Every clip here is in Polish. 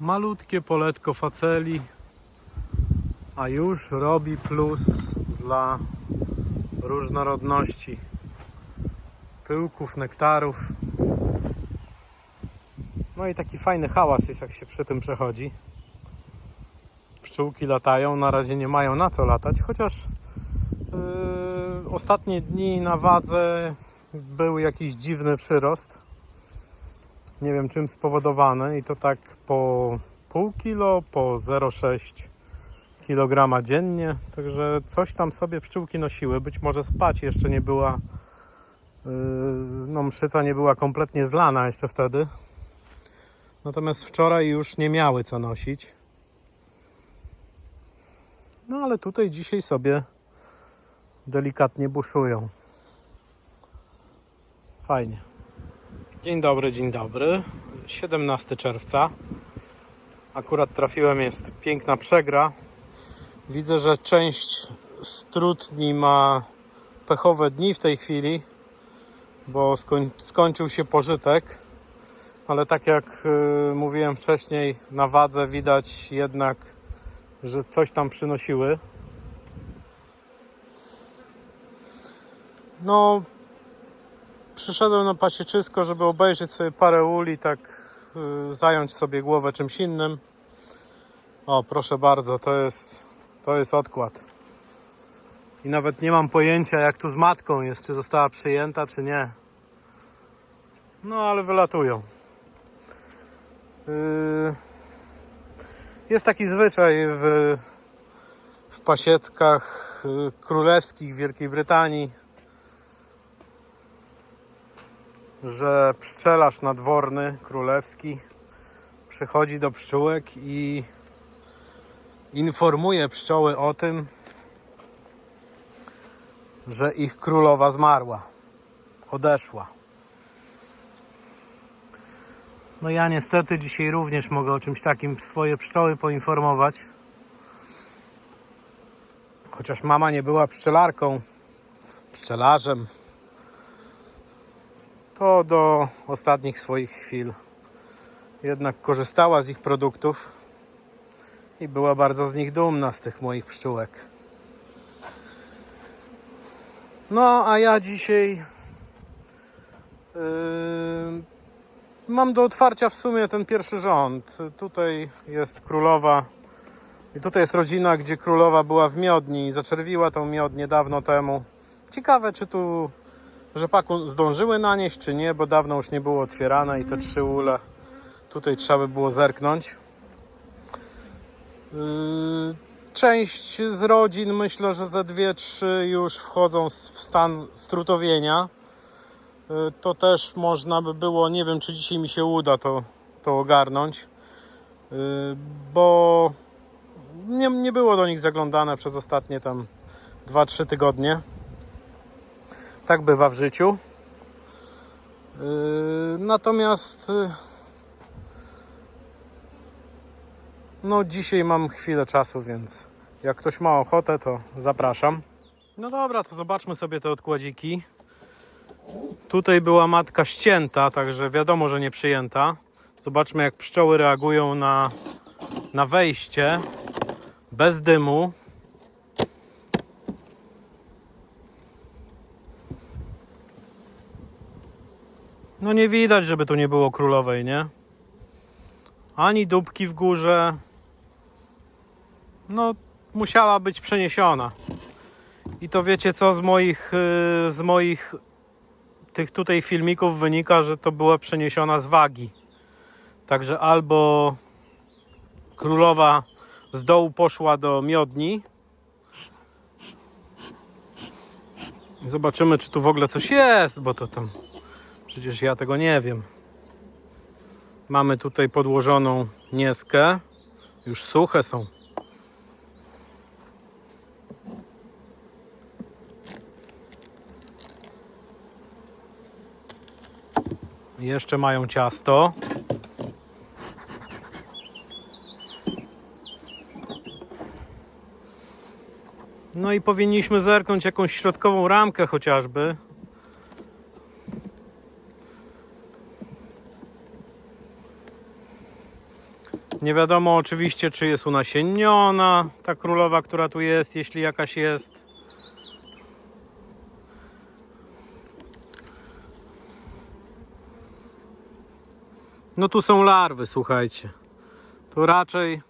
Malutkie poletko faceli, a już robi plus dla różnorodności pyłków, nektarów. No i taki fajny hałas jest, jak się przy tym przechodzi. Pszczółki latają, na razie nie mają na co latać, chociaż yy, ostatnie dni na wadze był jakiś dziwny przyrost. Nie wiem czym spowodowany i to tak po pół kilo, po 0,6 kg dziennie. Także coś tam sobie pszczółki nosiły. Być może spać jeszcze nie była. Yy, no, mszyca nie była kompletnie zlana jeszcze wtedy. Natomiast wczoraj już nie miały co nosić. No ale tutaj dzisiaj sobie delikatnie buszują. Fajnie. Dzień dobry, dzień dobry. 17 czerwca. Akurat trafiłem, jest piękna przegra. Widzę, że część strutni ma pechowe dni w tej chwili, bo skoń, skończył się pożytek. Ale tak jak y, mówiłem wcześniej, na wadze widać jednak, że coś tam przynosiły. No, przyszedłem na pasieczysko, żeby obejrzeć sobie parę uli, tak y, zająć sobie głowę czymś innym. O, proszę bardzo, to jest, to jest odkład. I nawet nie mam pojęcia, jak tu z matką jest, czy została przyjęta, czy nie. No, ale wylatują. Yy, Jest taki zwyczaj w, w pasietkach y, królewskich w Wielkiej Brytanii, że pszczelarz nadworny królewski przychodzi do pszczółek i informuje pszczoły o tym, że ich królowa zmarła, odeszła. No ja niestety dzisiaj również mogę o czymś takim swoje pszczoły poinformować. Chociaż mama nie była pszczelarką, pszczelarzem, to do ostatnich swoich chwil jednak korzystała z ich produktów i była bardzo z nich dumna, z tych moich pszczółek. No, a ja dzisiaj yy, mam do otwarcia w sumie ten pierwszy rząd. Tutaj jest królowa i tutaj jest rodzina, gdzie królowa była w miodni i zaczerwiła tą miodnię dawno temu. Ciekawe, czy tu rzepaku zdążyły nanieść, czy nie, bo dawno już nie było otwierane i te trzy ule tutaj trzeba by było zerknąć. Yy, Część z rodzin, myślę, że ze dwie, trzy już wchodzą w stan strutowienia. Yy, To też można by było, nie wiem czy dzisiaj mi się uda to, to ogarnąć, yy, bo nie, nie było do nich zaglądane przez ostatnie tam 2-3 tygodnie. Tak bywa w życiu. Yy, Natomiast yy, no dzisiaj mam chwilę czasu, więc jak ktoś ma ochotę, to zapraszam. No dobra, to zobaczmy sobie te odkładziki. Tutaj była matka ścięta, także wiadomo, że nie przyjęta. Zobaczmy jak pszczoły reagują na, na wejście bez dymu. No nie widać, żeby tu nie było królowej, nie? Ani dupki w górze. No, musiała być przeniesiona. I to wiecie co z moich, yy, z moich tych tutaj filmików wynika, że to była przeniesiona z wagi. Także albo królowa z dołu poszła do miodni. Zobaczymy, czy tu w ogóle coś jest, bo to tam przecież ja tego nie wiem. Mamy tutaj podłożoną nieskę. Już suche są. Jeszcze mają ciasto. No i powinniśmy zerknąć jakąś środkową ramkę chociażby. Nie wiadomo oczywiście, czy jest unasienniona ta królowa, która tu jest, jeśli jakaś jest. No tu są larwy, słuchajcie. To raczej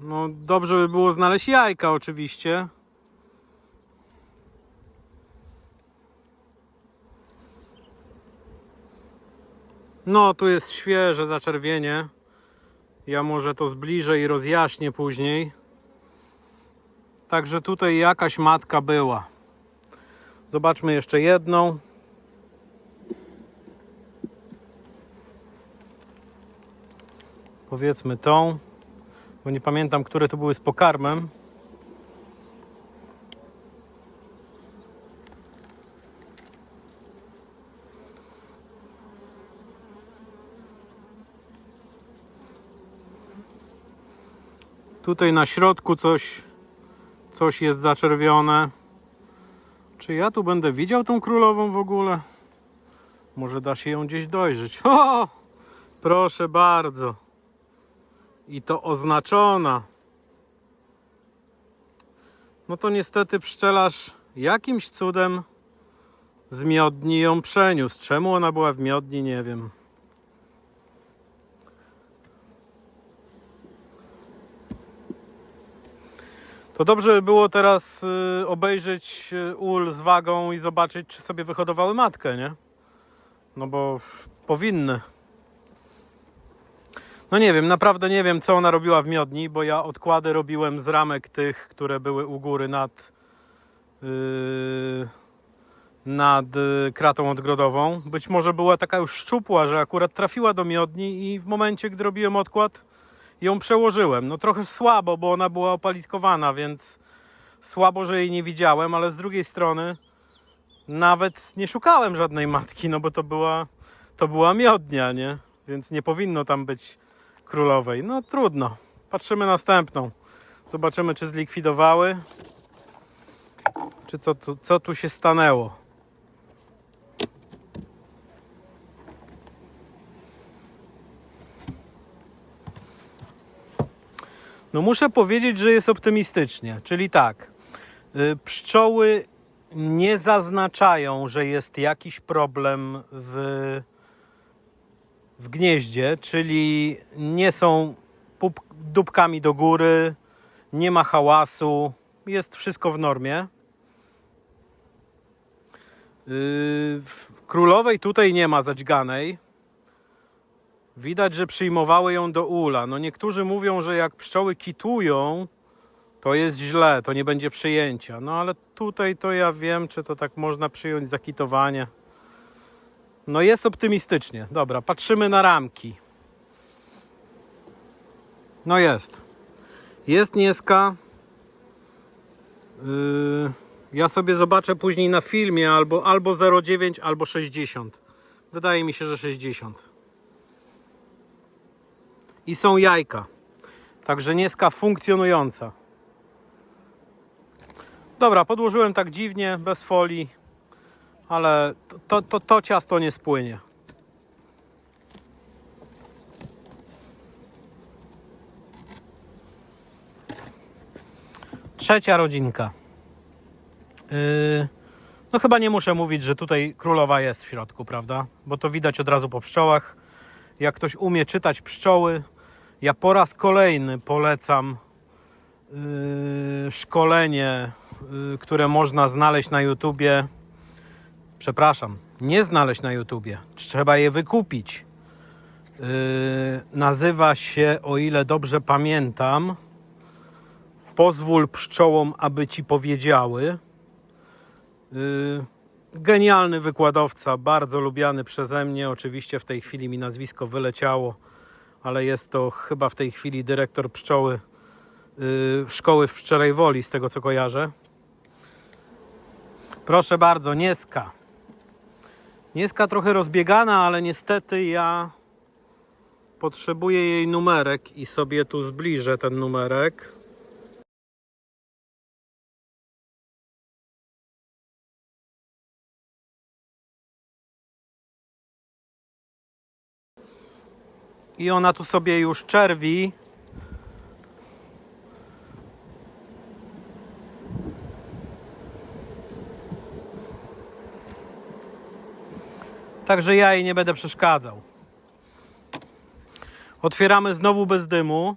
no dobrze by było znaleźć jajka oczywiście. No, tu jest świeże zaczerwienie. Ja może to zbliżę i rozjaśnię później. Także tutaj jakaś matka była. Zobaczmy jeszcze jedną. Powiedzmy tą, bo nie pamiętam, które to były z pokarmem. Tutaj na środku coś, coś jest zaczerwione. Czy ja tu będę widział tą królową w ogóle? Może da się ją gdzieś dojrzeć. O! Proszę bardzo. I to oznaczona. No to niestety pszczelarz jakimś cudem z miodni ją przeniósł. Czemu ona była w miodni, nie wiem. To dobrze by było teraz y, obejrzeć y, ul z wagą i zobaczyć, czy sobie wyhodowały matkę, nie? No bo powinny. No nie wiem, naprawdę nie wiem, co ona robiła w miodni, bo ja odkłady robiłem z ramek tych, które były u góry nad, yy, nad y, kratą odgrodową. Być może była taka już szczupła, że akurat trafiła do miodni i w momencie, gdy robiłem odkład, ją przełożyłem. No trochę słabo, bo ona była opalitkowana, więc słabo, że jej nie widziałem, ale z drugiej strony nawet nie szukałem żadnej matki, no bo to była, to była miodnia, nie? Więc nie powinno tam być królowej. No trudno. Patrzymy następną. Zobaczymy, czy zlikwidowały, czy co tu, co tu się stanęło. No muszę powiedzieć, że jest optymistycznie. Czyli tak, y, pszczoły nie zaznaczają, że jest jakiś problem w, w gnieździe, czyli nie są pup, dupkami do góry, nie ma hałasu, jest wszystko w normie. W królowej tutaj nie ma zadźganej. Widać, że przyjmowały ją do ula. No niektórzy mówią, że jak pszczoły kitują, to jest źle, to nie będzie przyjęcia. No ale tutaj to ja wiem, czy to tak można przyjąć za kitowanie. No jest optymistycznie. Dobra, patrzymy na ramki. No jest. Jest nieska. Yy, ja sobie zobaczę później na filmie albo, albo 0,9, albo 60. Wydaje mi się, że 60 i są jajka. Także nieska funkcjonująca. Dobra, podłożyłem tak dziwnie, bez folii, ale to, to, to ciasto nie spłynie. Trzecia rodzinka. Yy, no chyba nie muszę mówić, że tutaj królowa jest w środku, prawda? Bo to widać od razu po pszczołach. Jak ktoś umie czytać pszczoły, ja po raz kolejny polecam yy, szkolenie, yy, które można znaleźć na YouTubie. Przepraszam, nie znaleźć na YouTubie. Trzeba je wykupić. Yy, nazywa się, o ile dobrze pamiętam, Pozwól pszczołom, aby ci powiedziały. Yy, genialny wykładowca, bardzo lubiany przeze mnie. Oczywiście w tej chwili mi nazwisko wyleciało, ale jest to chyba w tej chwili dyrektor pszczoły yy, szkoły w Pszczelej Woli, z tego co kojarzę. Proszę bardzo, Nieska. Nieska trochę rozbiegana, ale niestety ja potrzebuję jej numerek i sobie tu zbliżę ten numerek. I ona tu sobie już czerwi. Także ja jej nie będę przeszkadzał. Otwieramy znowu bez dymu.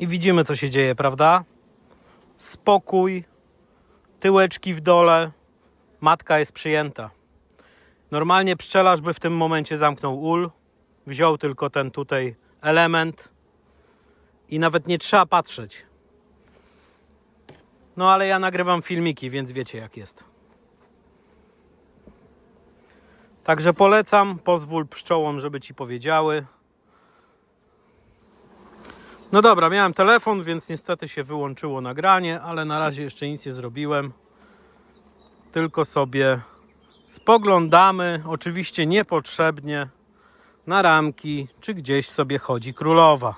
I widzimy, co się dzieje, prawda? Spokój, tyłeczki w dole, matka jest przyjęta. Normalnie pszczelarz by w tym momencie zamknął ul, wziął tylko ten tutaj element i nawet nie trzeba patrzeć. No ale ja nagrywam filmiki, więc wiecie jak jest. Także polecam, pozwól pszczołom, żeby ci powiedziały. No dobra, miałem telefon, więc niestety się wyłączyło nagranie, ale na razie jeszcze nic nie zrobiłem. Tylko sobie spoglądamy, oczywiście niepotrzebnie, na ramki, czy gdzieś sobie chodzi królowa.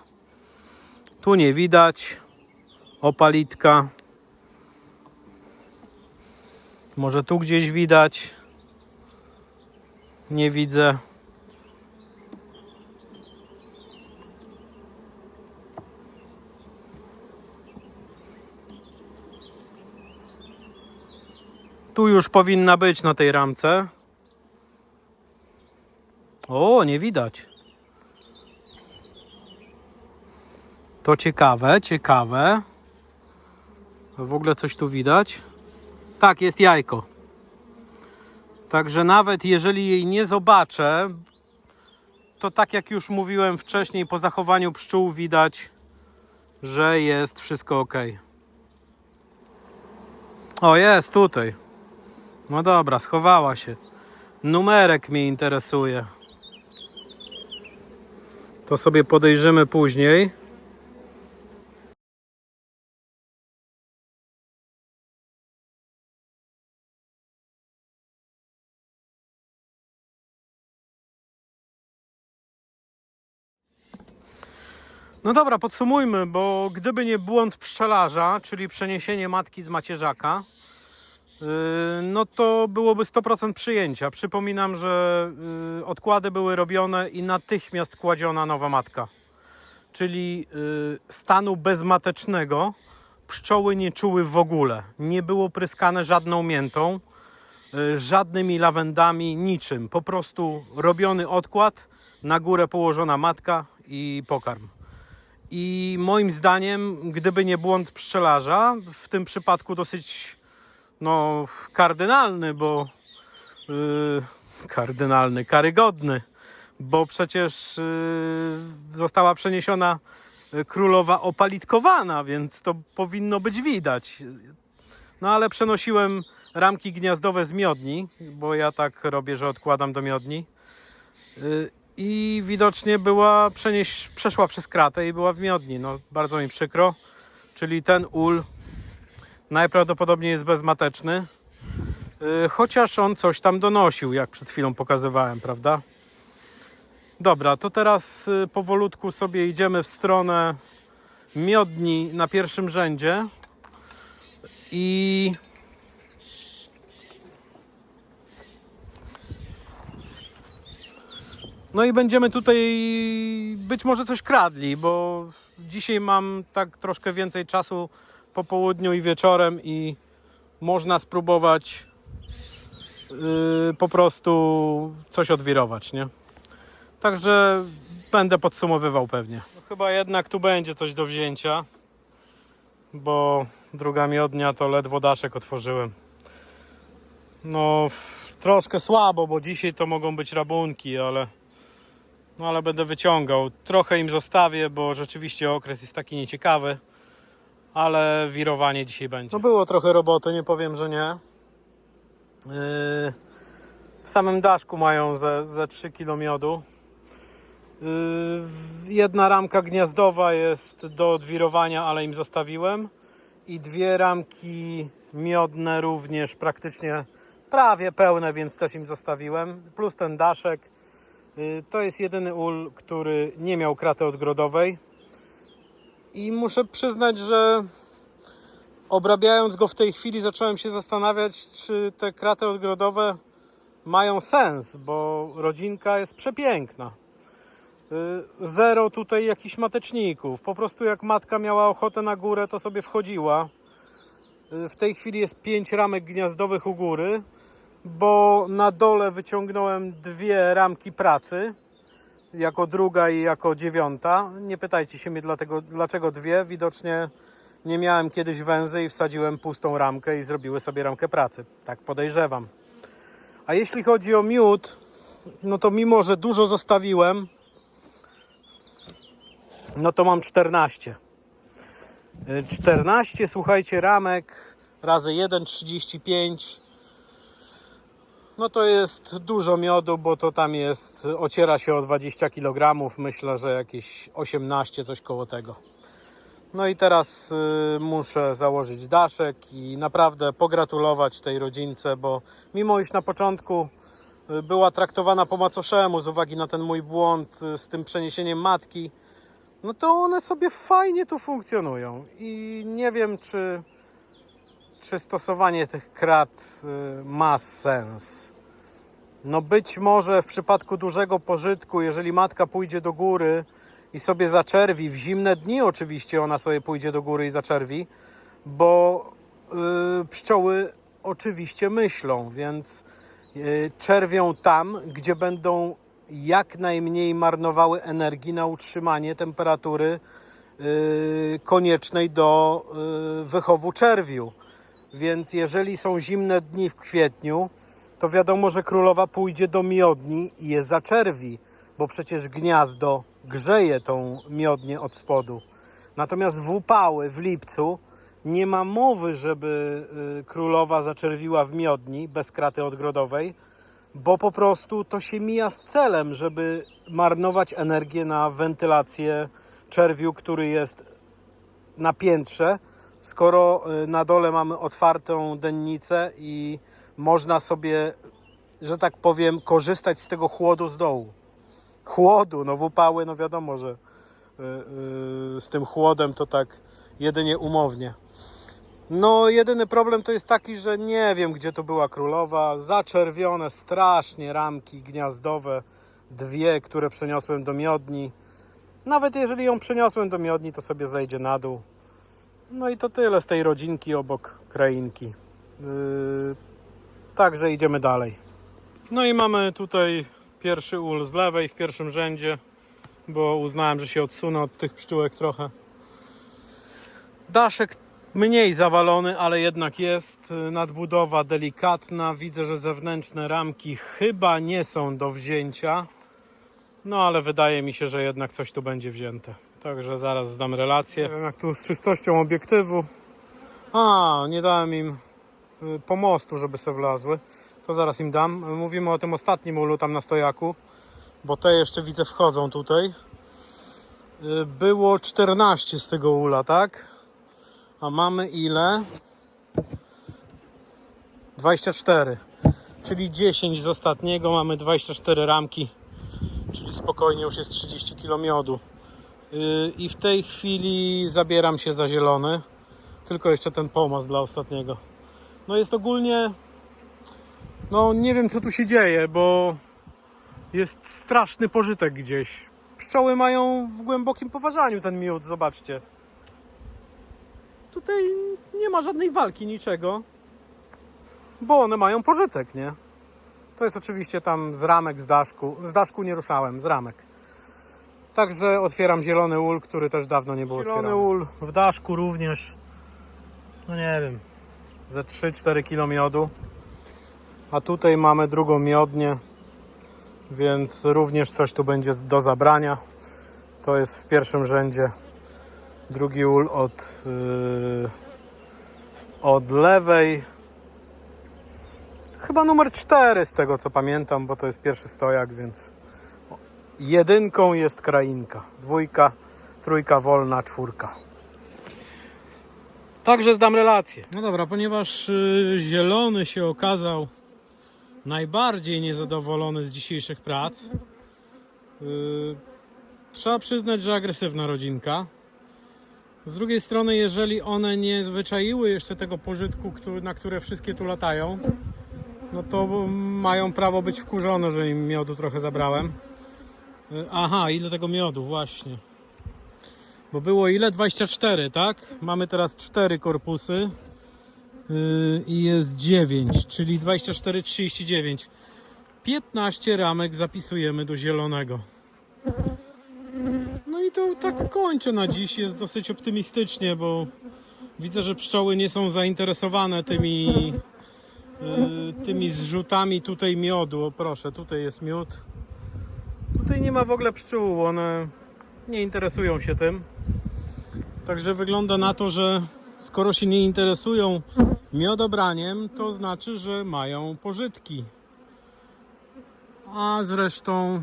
Tu nie widać opalitka. Może tu gdzieś widać. Nie widzę. Tu już powinna być na tej ramce. O, nie widać. To ciekawe, ciekawe. W ogóle coś tu widać? Tak, jest jajko. Także nawet jeżeli jej nie zobaczę, to tak jak już mówiłem wcześniej, po zachowaniu pszczół widać, że jest wszystko ok. O, jest tutaj. No dobra, schowała się. Numerek mnie interesuje. To sobie podejrzymy później. No dobra, podsumujmy, bo gdyby nie błąd pszczelarza, czyli przeniesienie matki z macierzaka, no to byłoby 100% przyjęcia. Przypominam, że yy, odkłady były robione i natychmiast kładziona nowa matka. Czyli yy, stanu bezmatecznego pszczoły nie czuły w ogóle. Nie było pryskane żadną miętą, yy, żadnymi lawendami, niczym. Po prostu robiony odkład, na górę położona matka i pokarm. I moim zdaniem, gdyby nie błąd pszczelarza, w tym przypadku dosyć no, kardynalny, bo yy, kardynalny, karygodny, bo przecież yy, została przeniesiona y, królowa opalitkowana, więc to powinno być widać. No ale przenosiłem ramki gniazdowe z miodni, bo ja tak robię, że odkładam do miodni. Yy, i widocznie była przenieś, przeszła przez kratę i była w miodni. No, bardzo mi przykro. Czyli ten ul najprawdopodobniej jest bezmateczny. Yy, chociaż on coś tam donosił, jak przed chwilą pokazywałem, prawda? Dobra, to teraz yy, powolutku sobie idziemy w stronę miodni na pierwszym rzędzie. I No i będziemy tutaj być może coś kradli, bo dzisiaj mam tak troszkę więcej czasu po południu i wieczorem i można spróbować yy, po prostu coś odwirować, nie? Także będę podsumowywał pewnie. No chyba jednak tu będzie coś do wzięcia, bo druga miodnia to ledwo daszek otworzyłem. No troszkę słabo, bo dzisiaj to mogą być rabunki, ale no ale będę wyciągał. Trochę im zostawię, bo rzeczywiście okres jest taki nieciekawy. Ale wirowanie dzisiaj będzie. No było trochę roboty, nie powiem, że nie. Yy, w samym daszku mają ze, ze 3 kg miodu. Yy, jedna ramka gniazdowa jest do odwirowania, ale im zostawiłem. I dwie ramki miodne również praktycznie prawie pełne, więc też im zostawiłem. Plus ten daszek. Y, To jest jedyny ul, który nie miał kraty odgrodowej. I muszę przyznać, że obrabiając go w tej chwili zacząłem się zastanawiać, czy te kraty odgrodowe mają sens, bo rodzinka jest przepiękna. Y, Zero tutaj jakichś mateczników. Po prostu jak matka miała ochotę na górę, to sobie wchodziła. Y, W tej chwili jest pięć ramek gniazdowych u góry, bo na dole wyciągnąłem dwie ramki pracy, jako druga i jako dziewiąta. Nie pytajcie się mnie dlatego, dlaczego dwie. Widocznie nie miałem kiedyś węzy i wsadziłem pustą ramkę i zrobiły sobie ramkę pracy. Tak podejrzewam. A jeśli chodzi o miód, no to mimo, że dużo zostawiłem, no to mam 14. Y, 14, słuchajcie, ramek razy 1,35. No to jest dużo miodu, bo to tam jest, ociera się o 20 kg, myślę, że jakieś 18, coś koło tego. No i teraz y, muszę założyć daszek i naprawdę pogratulować tej rodzince, bo mimo iż na początku y, była traktowana po macoszemu z uwagi na ten mój błąd y, z tym przeniesieniem matki, no to one sobie fajnie tu funkcjonują i nie wiem, czy, czy stosowanie tych krat y, ma sens. No być może w przypadku dużego pożytku, jeżeli matka pójdzie do góry i sobie zaczerwi, w zimne dni oczywiście ona sobie pójdzie do góry i zaczerwi, bo y, pszczoły oczywiście myślą, więc y, czerwią tam, gdzie będą jak najmniej marnowały energii na utrzymanie temperatury y, koniecznej do y, wychowu czerwiu. Więc jeżeli są zimne dni w kwietniu, to wiadomo, że królowa pójdzie do miodni i je zaczerwi, bo przecież gniazdo grzeje tą miodnię od spodu. Natomiast w upały w lipcu nie ma mowy, żeby y, królowa zaczerwiła w miodni bez kraty odgrodowej, bo po prostu to się mija z celem, żeby marnować energię na wentylację czerwiu, który jest na piętrze, skoro y, na dole mamy otwartą dennicę i można sobie, że tak powiem, korzystać z tego chłodu z dołu. Chłodu, no w upały, no wiadomo, że y, y, z tym chłodem to tak jedynie umownie. No, jedyny problem to jest taki, że nie wiem, gdzie to była królowa. Zaczerwione strasznie ramki gniazdowe, dwie, które przeniosłem do miodni. Nawet jeżeli ją przeniosłem do miodni, to sobie zejdzie na dół. No i to tyle z tej rodzinki obok krainki. Yy, także idziemy dalej. No i mamy tutaj pierwszy ul z lewej w pierwszym rzędzie, bo uznałem, że się odsunę od tych pszczółek trochę. Daszek mniej zawalony, ale jednak jest. Nadbudowa delikatna. Widzę, że zewnętrzne ramki chyba nie są do wzięcia. No ale wydaje mi się, że jednak coś tu będzie wzięte. Także zaraz zdam relację. Nie wiem jak tu z czystością obiektywu. A, nie dałem im y, pomostu, żeby se wlazły. To zaraz im dam. Mówimy o tym ostatnim ulu tam na stojaku, bo te jeszcze widzę wchodzą tutaj. Y, Było 14 z tego ula, tak? A mamy ile? 24. Czyli 10 z ostatniego, mamy 24 ramki, czyli spokojnie już jest 30 kg miodu. Yy, I w tej chwili zabieram się za zielony. Tylko jeszcze ten pomost dla ostatniego. No jest ogólnie. No nie wiem co tu się dzieje, bo jest straszny pożytek gdzieś. Pszczoły mają w głębokim poważaniu ten miód, zobaczcie. Tutaj nie ma żadnej walki, niczego. Bo one mają pożytek, nie? To jest oczywiście tam z ramek, z daszku. Z daszku nie ruszałem, z ramek. Także otwieram zielony ul, który też dawno nie był zielony otwierany. ul w daszku również. No nie wiem, ze 3-4 kg miodu. A tutaj mamy drugą miodnię, więc również coś tu będzie do zabrania. To jest w pierwszym rzędzie drugi ul od, yy, od lewej. Chyba numer 4 z tego co pamiętam, bo to jest pierwszy stojak, więc jedynką jest krainka, dwójka, trójka wolna, czwórka. Także zdam relację. No dobra, ponieważ yy, zielony się okazał najbardziej niezadowolony z dzisiejszych prac, yy, trzeba przyznać, że agresywna rodzinka. Z drugiej strony, jeżeli one nie zwyczaiły jeszcze tego pożytku, który, na które wszystkie tu latają, no to mają prawo być wkurzone, że im miodu trochę zabrałem. Y, Aha, ile tego miodu, właśnie. Bo było ile? 24, tak? Mamy teraz 4 korpusy yy, i jest 9, czyli 24, 39. 15 ramek zapisujemy do zielonego. No i to tak kończę na dziś. Jest dosyć optymistycznie, bo widzę, że pszczoły nie są zainteresowane tymi, yy, tymi zrzutami tutaj miodu. O proszę, tutaj jest miód. Tutaj nie ma w ogóle pszczół, one nie interesują się tym. Także wygląda na to, że skoro się nie interesują miodobraniem, to znaczy, że mają pożytki. A zresztą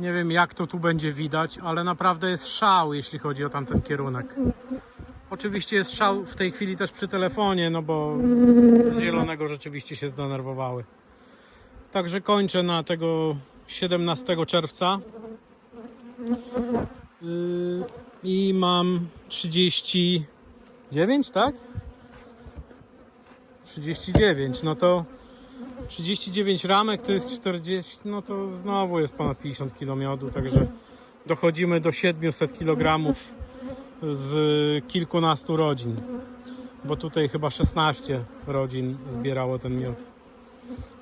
nie wiem jak to tu będzie widać, ale naprawdę jest szał, jeśli chodzi o tamten kierunek. Oczywiście jest szał w tej chwili też przy telefonie, no bo z zielonego rzeczywiście się zdenerwowały. Także kończę na tego 17 czerwca. Yy, I mam 39, tak? 39, no to 39 ramek to jest 40, no to znowu jest ponad 50 kg miodu, także dochodzimy do 700 kg z kilkunastu rodzin, bo tutaj chyba 16 rodzin zbierało ten miód.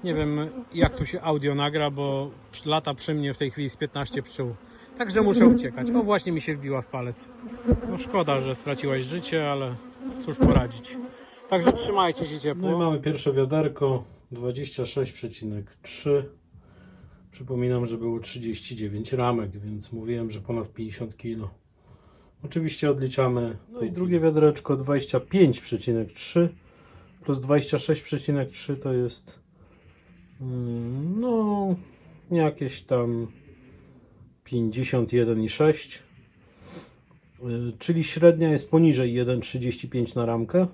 Nie wiem jak tu się audio nagra, bo lata przy mnie w tej chwili z 15 pszczół. Także muszę uciekać. O, właśnie mi się wbiła w palec. No szkoda, że straciłaś życie, ale cóż poradzić. Także trzymajcie się ciepło. No i mamy pierwsze wiaderko 26,3. Przypominam, że było 39 ramek, więc mówiłem, że ponad 50 kg. Oczywiście odliczamy. No i drugie wiadereczko 25,3 plus 26,3 to jest no jakieś tam 51,6 Y, czyli średnia jest poniżej 1,35 na ramkę,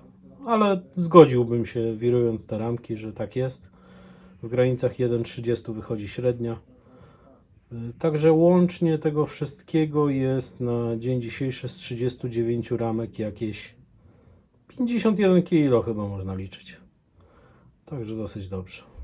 ale zgodziłbym się wirując te ramki, że tak jest. W granicach 1,30 wychodzi średnia. Y, Także łącznie tego wszystkiego jest na dzień dzisiejszy z 39 ramek jakieś 51 kg chyba można liczyć. Także dosyć dobrze.